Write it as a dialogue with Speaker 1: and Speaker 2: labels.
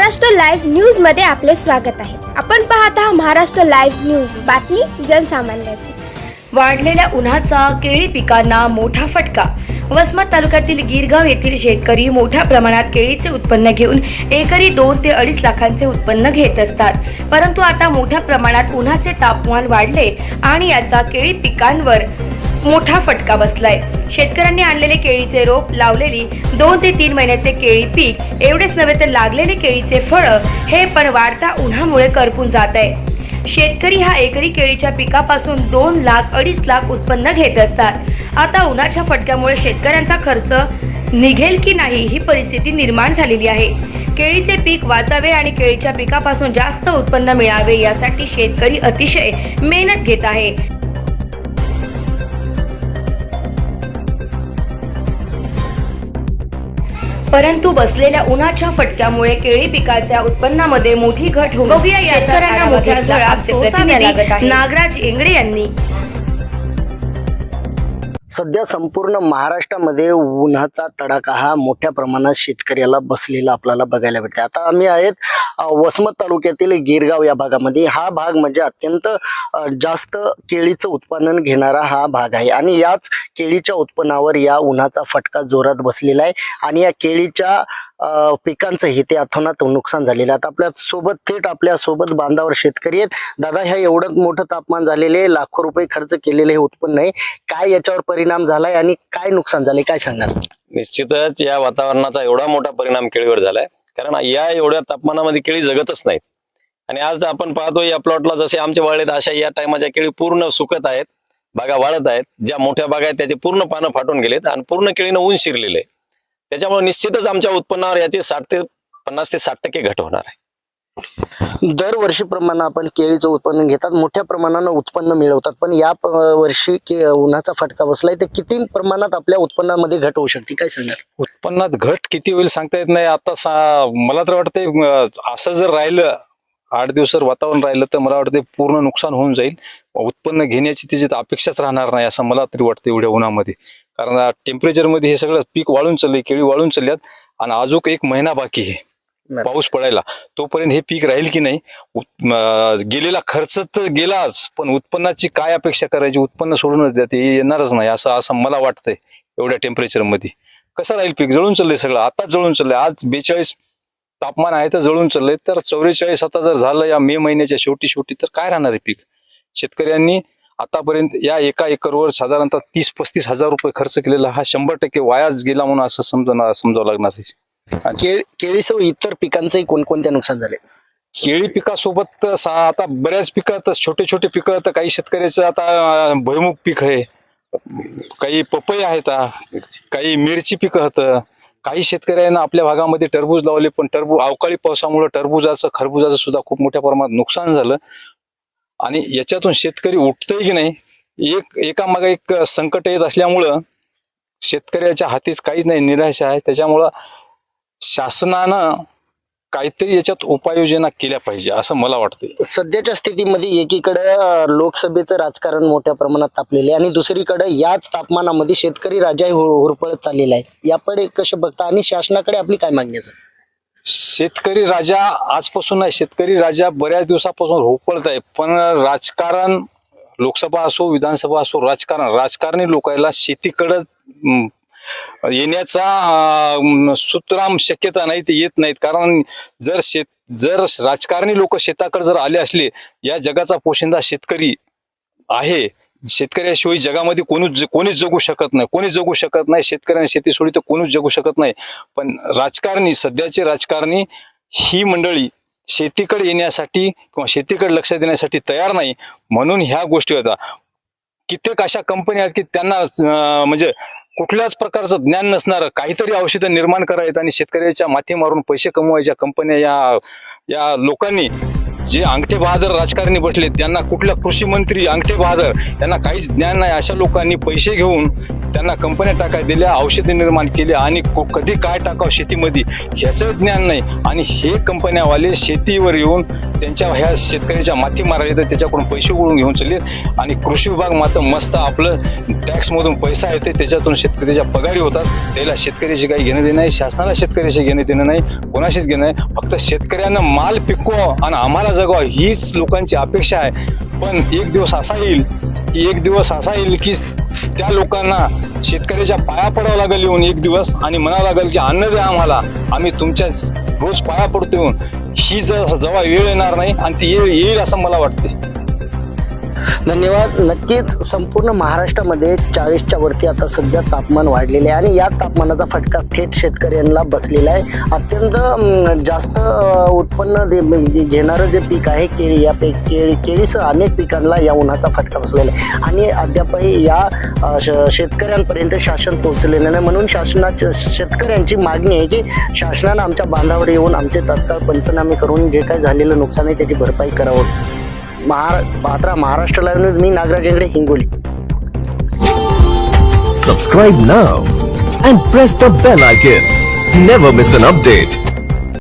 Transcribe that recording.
Speaker 1: Maharashtra live न्यूजमध्ये आपले स्वागत आहे. आपण पाहत आहात महाराष्ट्र लाईव्ह न्यूज. बातमी जनसामान्याची.
Speaker 2: वाढलेल्या उन्हाचा केळी पिकांना मोठा फटका. वसमत तालुक्यातील गिरगाव येथील शेतकरी मोठ्या प्रमाणात केळीचे उत्पन्न घेऊन एकरी दोन ते अडीच लाखांचे उत्पन्न घेत असतात. परंतु आता मोठ्या प्रमाणात उन्हाचे तापमान वाढले आणि याचा केळी पिकांवर मोठा फटका बसलाय. शेतकऱ्यांनी आणलेले केळीचे रोप लावलेली दोन ते तीन महिन्याचे केळी पीक एवढेच नव्हे तर लागलेले केळीचे फळं हे पण वाढत्या उन्हामुळे करपून जात आहे. शेतकरी हा एकरी केळीच्या पिकापासून दोन लाख अडीच लाख उत्पन्न घेत असतात. आता उन्हाच्या फटक्यामुळे शेतकऱ्यांचा खर्च निघेल की नाही ही परिस्थिती निर्माण झालेली आहे. केळीचे पीक वाचावे आणि केळीच्या पिकापासून जास्त उत्पन्न मिळावे यासाठी शेतकरी अतिशय मेहनत घेत आहे. परंतु बसलेल्या उन्हाच्या फटक्यामुळे केळी पिकाच्या उत्पन्नामध्ये मोठी घट होऊन शेतकऱ्यांना मोठ्या नागराज इंगडे यांनी.
Speaker 3: सध्या संपूर्ण महाराष्ट्रामध्ये उन्हाचा तडाखा हा मोठ्या प्रमाणात शेतकऱ्याला बसलेला आपल्याला बघायला भेटते आता आम्ही आहेत वसमत तालुक्यातील गिरगाव या भागामध्ये. हा भाग म्हणजे अत्यंत जास्त केळीचं उत्पादन घेणारा हा भाग आहे. आणि याच केळीच्या उत्पन्नावर या उन्हाचा फटका जोरात बसलेला आहे. आणि या केळीच्या पिकांचं हे ते अथोनात नुकसान झालेलं आहे. आता आपल्यासोबत थेट आपल्यासोबत बांधावर शेतकरी आहेत. दादा ह्या एवढं मोठं तापमान झालेले आहे, लाखो रुपये खर्च केलेले हे उत्पन्न आहे. काय याच्यावर परिणाम झालाय आणि काय नुकसान झाले काय सांगणार
Speaker 4: निश्चितच या वातावरणाचा एवढा मोठा परिणाम केळीवर झालाय. कारण या एवढ्या तापमानामध्ये केळी जगतच नाहीत. आणि आज आपण पाहतो या प्लॉटला जसे आमच्या वाळलेत अशा या टायमाच्या केळी पूर्ण सुकत आहेत बागा वाळत आहेत ज्या मोठ्या बागा आहेत त्याचे पूर्ण पानं फाटून गेलेत आणि पूर्ण केळीनं ऊन शिरलेले त्याच्यामुळे निश्चितच आमच्या उत्पन्नावर याचे साठ ते पन्नास ते साठ टक्के घट होणार आहे.
Speaker 3: दरवर्षीप्रमाणे आपण केळीचं उत्पन्न घेतात मोठ्या प्रमाणानं उत्पन्न मिळवतात. पण या वर्षी के उन्हाचा फटका बसलाय तर किती प्रमाणात आपल्या उत्पन्नामध्ये घट होऊ शकते? काय सांगणार
Speaker 4: उत्पन्नात घट किती होईल सांगता येत नाही. आता मला तर वाटतंय असं जर राहिलं आठ दिवस जर वातावरण राहिलं तर मला वाटतं पूर्ण नुकसान होऊन जाईल. उत्पन्न घेण्याची त्याची तर अपेक्षाच राहणार नाही असं मला तरी वाटतं एवढ्या उन्हामध्ये. कारण टेम्परेचरमध्ये हे सगळं पीक वाळून चालले केळी वाळून चालल्यात. आणि अजून एक महिना बाकी आहे. पाऊस पडायला. तोपर्यंत हे पीक राहील की नाही? गेलेला खर्च तर गेलाच पण उत्पन्नाची काय अपेक्षा करायची? उत्पन्न सोडूनच द्या ते येणारच नाही असं असं मला वाटतंय एवढ्या टेम्परेचरमध्ये कसं राहील पीक? जळून चाललंय सगळं. आता जळून चाललंय. आज बेचाळीस तापमान आहे तर जळून चाललंय. तर चौवेचाळीस आता जर झालं या मे महिन्याच्या शेवटी शेवटी तर काय राहणार आहे पीक? शेतकऱ्यांनी आतापर्यंत या एका एकरवर साधारणतः तीस पस्तीस हजार रुपये खर्च केलेला हा शंभर टक्के वायाच गेला म्हणून असं समजणार समजावं लागणार आहे.
Speaker 3: केळ केळीसह इतर पिकांचंही कोणकोणत्या नुकसान झाले
Speaker 4: केळी पिकासोबत सा- आता बऱ्याच पिकं तर छोटे छोटे पिकं तर काही शेतकऱ्याचं आता भुईमुग पीक आहे. काही पपई आहेत काही मिरची पिकं होतं. काही शेतकऱ्यांना आपल्या भागामध्ये टरबूज लावले पण टरबूज अवकाळी पावसामुळे टरबुजाचं खरबुजाचं सुद्धा खूप मोठ्या प्रमाणात नुकसान झालं. आणि याच्यातून शेतकरी उठतंय की नाही एक एकामागे एक संकट येत असल्यामुळं शेतकऱ्याच्या हातीच काहीच नाही निराशा आहे. त्याच्यामुळं शासनानं काहीतरी याच्यात उपाययोजना केल्या पाहिजे असं मला वाटतंय.
Speaker 3: सध्याच्या स्थितीमध्ये एकीकडे लोकसभेचं राजकारण मोठ्या प्रमाणात तापलेले आहे आणि दुसरीकडे याच तापमानामध्ये शेतकरी राजाही होरपळत चाललेला आहे. याकडे कसं बघता आणि शासनाकडे आपली काय मागणी आहे?
Speaker 4: शेतकरी राजा आजपासून नाही शेतकरी राजा बऱ्याच दिवसापासून होपळत आहे. पण राजकारण लोकसभा असो विधानसभा असो राजकारण राजकारणी लोकांना शेतीकडं येण्याचा सूत्राम शक्यता नाही ते येत नाहीत. कारण जर शेत जर राजकारणी लोक शेताकडे जर आले असले या जगाचा पोशिंदा शेतकरी आहे. शेतकऱ्याशिवाय जगामध्ये कोणीच कोणीच जगू शकत नाही. कोणीच जगू शकत नाही. शेतकऱ्यांनी शेती सोडी तर कोणीच जगू शकत नाही. पण राजकारणी सध्याचे राजकारणी ही मंडळी शेतीकडे येण्यासाठी किंवा शेतीकडे लक्ष देण्यासाठी तयार नाही. म्हणून ह्या गोष्टी होता कित्येक अशा कंपन्या आहेत की त्यांना म्हणजे कुठल्याच प्रकारचं ज्ञान नसणार काहीतरी औषधं निर्माण करायचं आणि शेतकऱ्याच्या माथी मारून पैसे कमवायच्या कंपन्या या या लोकांनी जे अंगठे बहादर राजकारणी बसले त्यांना कुठल्या कृषी मंत्री अंगठे बहादर यांना काहीच ज्ञान नाही. अशा लोकांनी पैसे घेऊन त्यांना कंपन्या टाकाय दिल्या औषधे निर्माण केली आणि को- कधी काय टाकावं शेतीमध्ये ह्याचं ज्ञान नाही. आणि हे कंपन्यावाले शेतीवर येऊन त्यांच्या ह्या शेतकऱ्याच्या माती मारायला तर त्याच्याकडून पैसे उडून घेऊन चाललेत आणि कृषी विभाग मात्र मस्त आपलं टॅक्समधून पैसा येते त्याच्यातून शेतकऱ्याच्या पगारी होतात. त्याला शेतकऱ्याशी काही घेणं देणं नाही शासनाला शेतकऱ्याशी घेणं देणं नाही कोणाशीच घेणं नाही. फक्त शेतकऱ्यांना माल पिकवा आणि आम्हाला जगावं हीच लोकांची अपेक्षा आहे. पण एक दिवस असा येईल की एक दिवस असा येईल की त्या लोकांना शेतकऱ्याच्या पाया पडावं लागेल येऊन एक दिवस आणि म्हणावं लागेल की अन्न द्या आम्हाला. आम्ही तुमच्याच रोज पाया पडतो येऊन. ही जर जेव्हा वेळ येणार नाही आणि ती येईल येईल असं मला वाटते
Speaker 3: धन्यवाद. नक्कीच संपूर्ण महाराष्ट्रामध्ये चाळीसच्या वरती आता सध्या तापमान वाढलेले आहे आणि या तापमानाचा फटका थेट शेतकऱ्यांना बसलेला आहे. अत्यंत जास्त उत्पन्न दे म्हणजे घेणारं जे पीक आहे केळी या केळी केळीसह अनेक पिकांना या उन्हाचा फटका बसलेला आहे. आणि अद्यापही या श- शेतकऱ्यांपर्यंत शासन पोहोचलेलं नाही. म्हणून शासनाच्या शेतकऱ्यांची मागणी आहे की शासनानं आमच्या बांधावर येऊन आमचे तात्काळ पंचनामे करून जे काही झालेलं नुकसान आहे त्याची भरपाई करावं. महारा पात्रा Maharashtra live news me Nagraj Hegde Hingoli
Speaker 5: Subscribe now and press the bell icon. Never miss an update.